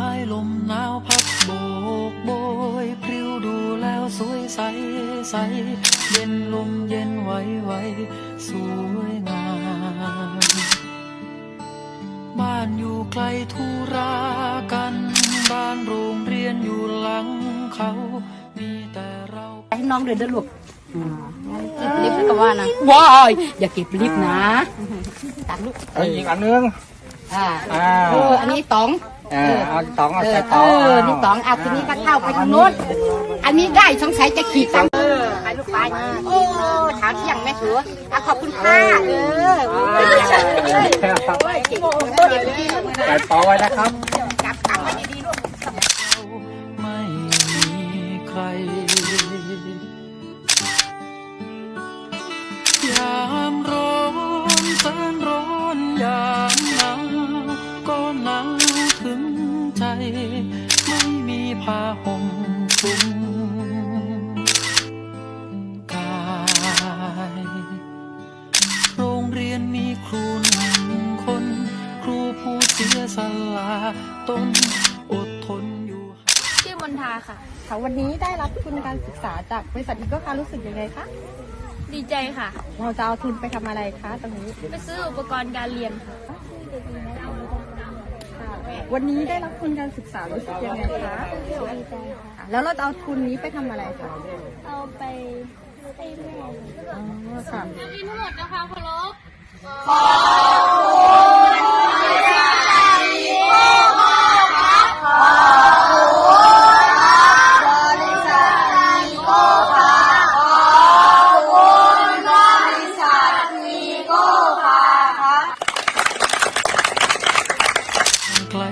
ายลมหนาวพัดโบกโบยพริ้วดูแล้วสวยใสใส เย็นลมเย็นไหวไหวสวยงาม บ้านอยู่ไกลธุรากัน บ้านโรงเรียนอยู่หลังเขา มีแต่เราให้น้องเดินเดินลูกเก็บลิฟต์ก็ว่านะว้ายอย่าเก็บลิฟต์นะตัดลูกเอาอีกอันนึงอ่าอ่าเอออันนี้ต๋อง เออเอาตองเอาเออใส่เอตองอนี่ต๋องเอาทีนี้ก็เข้าไปทางโน้น อันนี้ได้สงสัยจะขีดตังเออไปลูกไปโอ้ถามเที่ยงแม่ถืออะขอบคุณค่ะเออโอ้ยโอ้ยเก่งตัวเด็กดีลูกใส่ตอไว้นะครับ ใจไม่มีผ้าห่มคลุมกายโรงเรียนมีครูหนึ่งคน ครูผู้เสียสละตนอดทนอยู่ชื่อมนทาค่ะค่ะวันนี้ได้รับทุนการศึกษาจากบริษัทอีโก้คารู้สึกยังไงคะดีใจค่ะ เราจะเอาทุนไปทำอะไรคะตรงนี้ ไปซื้ออุปกรณ์การเรียนค่ะค่ะ วันนี้ได้รับทุนการศึกษารู้สึกยังไงคะค่ะ แล้วเราจะเอาทุนนี้ไปทำอะไรคะเอาไปให้แม่ อ๋อค่ะมีทั้งหมดนะคะเคารพ ไกล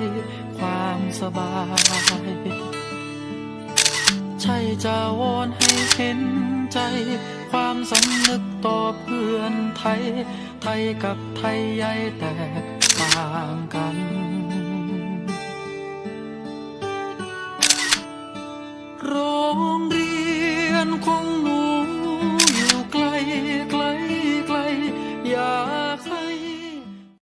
ความสบาย ใช่จะวอนให้เห็นใจ ความสำนึกต่อเพื่อนไทย ไทยกับไทยใหญ่แตกต่างกันโรงเรี